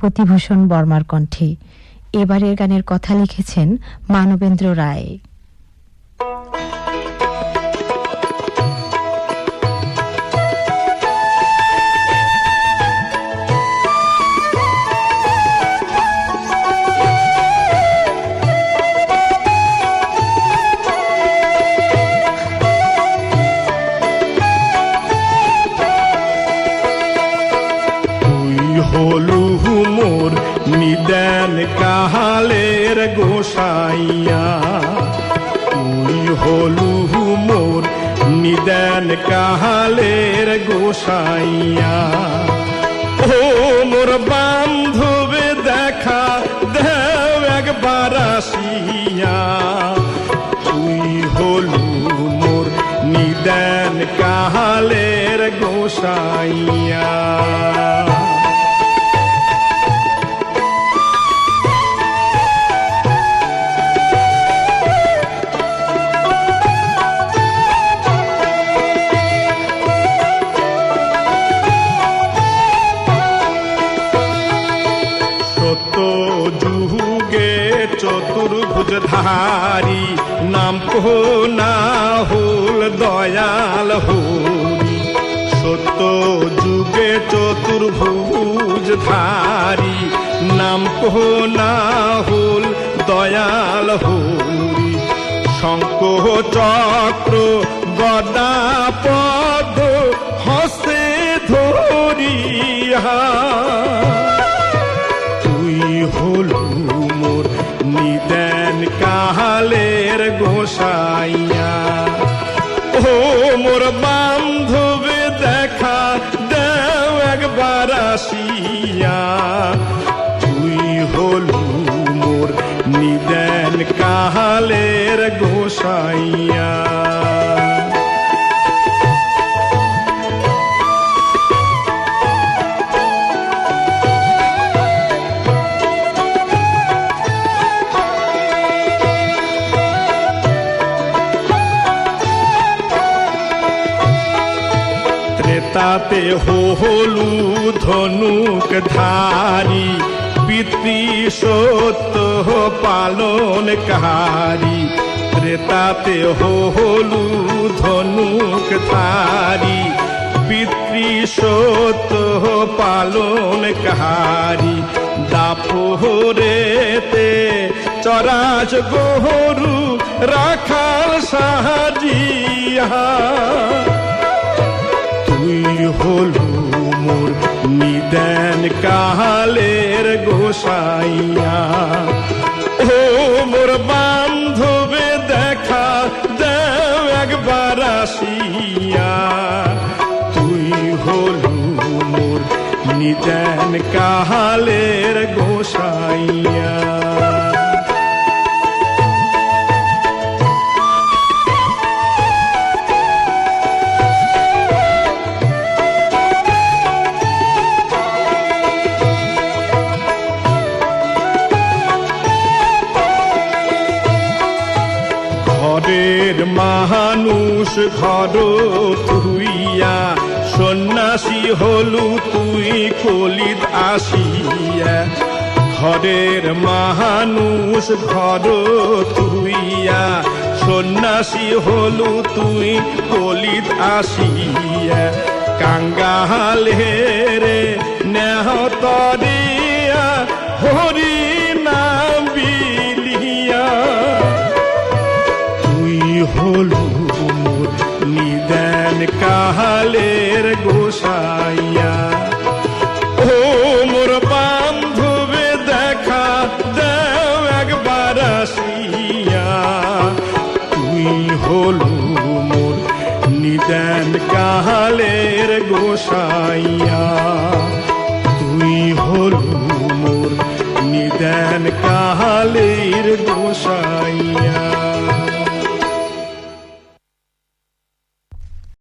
প্রতিভূষণ বর্মার কণ্ঠে। এবারের গানের কথা লিখেছেন মানবেন্দ্র রায়। হলু কাহালের গোসাইয়া। তুই হলু মোর নিদেন কাহালের গোসাইয়া। ও মোর বান্ধবে দেখা দেও একবার আসিয়া। তুই হলু মোর নিদেন কাহালের গোসাইয়া। চতুর্ভুজ ধারি নাম কো না হল দয়াল হরি। সত্য যুগে চতুর্ভুজ ধারি, নাম কো না হল দয়াল হরি। শঙ্খ চক্র গদা পদ হস্তে ধরিয়া। মোর বান্ধবে দেখা দেও একবার আসিয়া। তুই হলু মোর নিদেন কাহালের গোসাইয়া। ত্রেতাতে হলু ধনুক ধারি, পিতৃ সত্য পালন কাহারি। ত্রেতাতে হলু ধনুক ধারি, পিতৃ সত্য পালন কাহারি। দাপোরেতে চরাজ গহরু রাখাল সাহাজিয়া কাহালের গোসাইয়া। ও মোর বান্ধবে দেখা দেও একবার আসিয়া। তুই হলু মোর নিদেন কাহালের মানুষ ঘর তুইয়া সন্ন্যাসী হলু তুই কলিত আসিয়া। ঘরের মানুষ ঘর তুইয়া সন্ন্যাসী হলু তুই কলিত আসিয়া। কাঙ্গাল হেরে নেহ তরিয়া কাহালের গোসাইয়া। ও মোর বান্ধবে, দেখা দেও একবার আসিয়া। তুই হলু মোর নিদেন কাহালের গোসাইয়া।